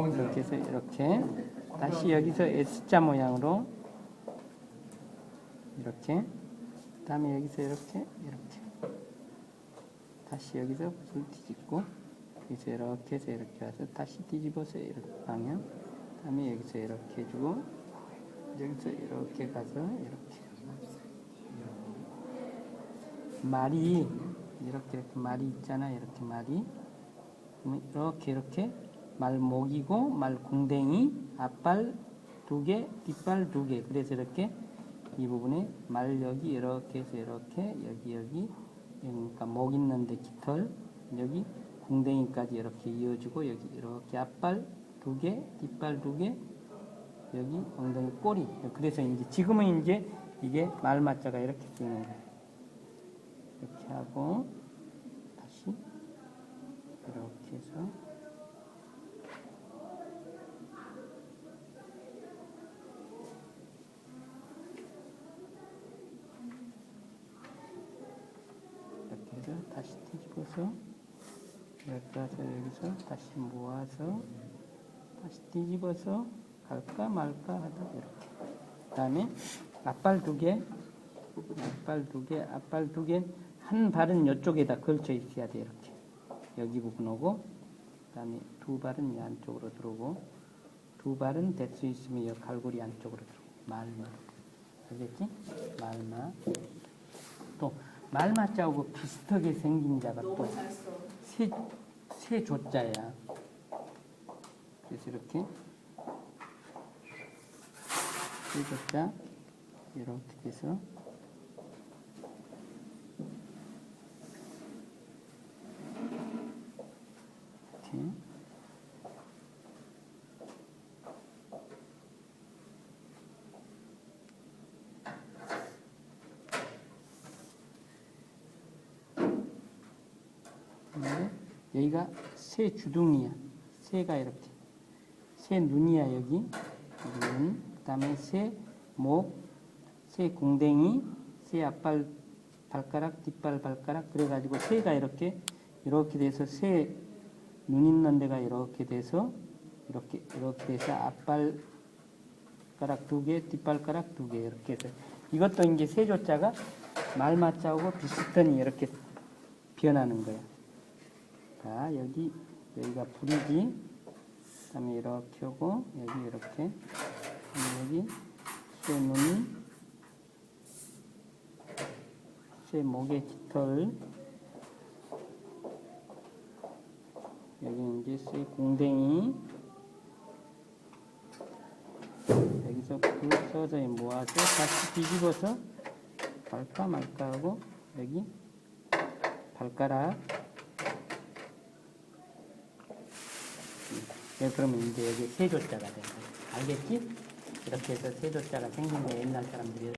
이렇게 해서 이렇게. 다시 여기서 S자 모양으로. 이렇게. 그다음에 여기서 이렇게 이렇게. 다시 여기서 붓을 뒤집고 여기서 이렇게 해서 이렇게 와서 다시 뒤집어서 이렇게 방향. 그다음에 여기서 이렇게 해주고 여기서 이렇게 가서 이렇게. 말이 이렇게 이렇게 말이 있잖아. 이렇게 말이. 이렇게 이렇게 말목이고 말궁뎅이 앞발 두 개 뒷발 두 개. 그래서 이렇게 이 부분에 말 여기 이렇게 해서 이렇게 여기 여기. 그러니까 목 있는데 깃털 여기 궁뎅이까지 이렇게 이어주고 여기 이렇게 앞발 두 개 뒷발 두 개 여기 엉덩이 꼬리. 그래서 이제 지금은 이제 이게 말맞자가 이렇게 쓰이는 거예요. 이렇게 하고 해서 다시 뒤집어서 해서 여기서 다시 모아서 다시 뒤집어서 갈까 말까 하다 이렇게. 그 다음에 앞발 두개 앞발 두 개, 앞발 두 개, 한 발은 이쪽에다 걸쳐 있어야 돼 이렇게. 여기 부분 오고 그 다음에 두 발은 이 안쪽으로 들어오고 두 발은 될 수 있으면 이 갈고리 안쪽으로 들어오고 말마. 알겠지? 말마. 또 말마 자하고 비슷하게 생긴 자가 잘 써. 또세 세 조자야 그래서 이렇게 세 조자 이렇게 해서 이렇게 근데 여기가 새 주둥이야. 새가 이렇게. 새 눈이야 여기. 눈. 그 다음에 새 목, 새 공댕이, 새 앞발 발가락, 뒷발 발가락 그래가지고 새가 이렇게 이렇게 돼서 새 눈 있는 데가 이렇게 돼서 이렇게 이렇게 돼서 앞발 가락 두 개, 뒷발가락 두 개 이렇게 해서 이것도 이제 세 조자가 말맞자하고 비슷한 이렇게 변하는 거야. 자 여기 여기가 불이지. 그 다음에 이렇게 오고 여기 이렇게. 여기 쇠 눈이 쇠 목의 깃털. 여기 이제 쇠 공댕이. 여기서 불 서서히 모아서 다시 뒤집어서 갈까 말까 하고 여기 발가락 그러면 이제 여기 세조자가 된 거야. 알겠지? 이렇게 해서 세조자가 생긴 거 옛날 사람들이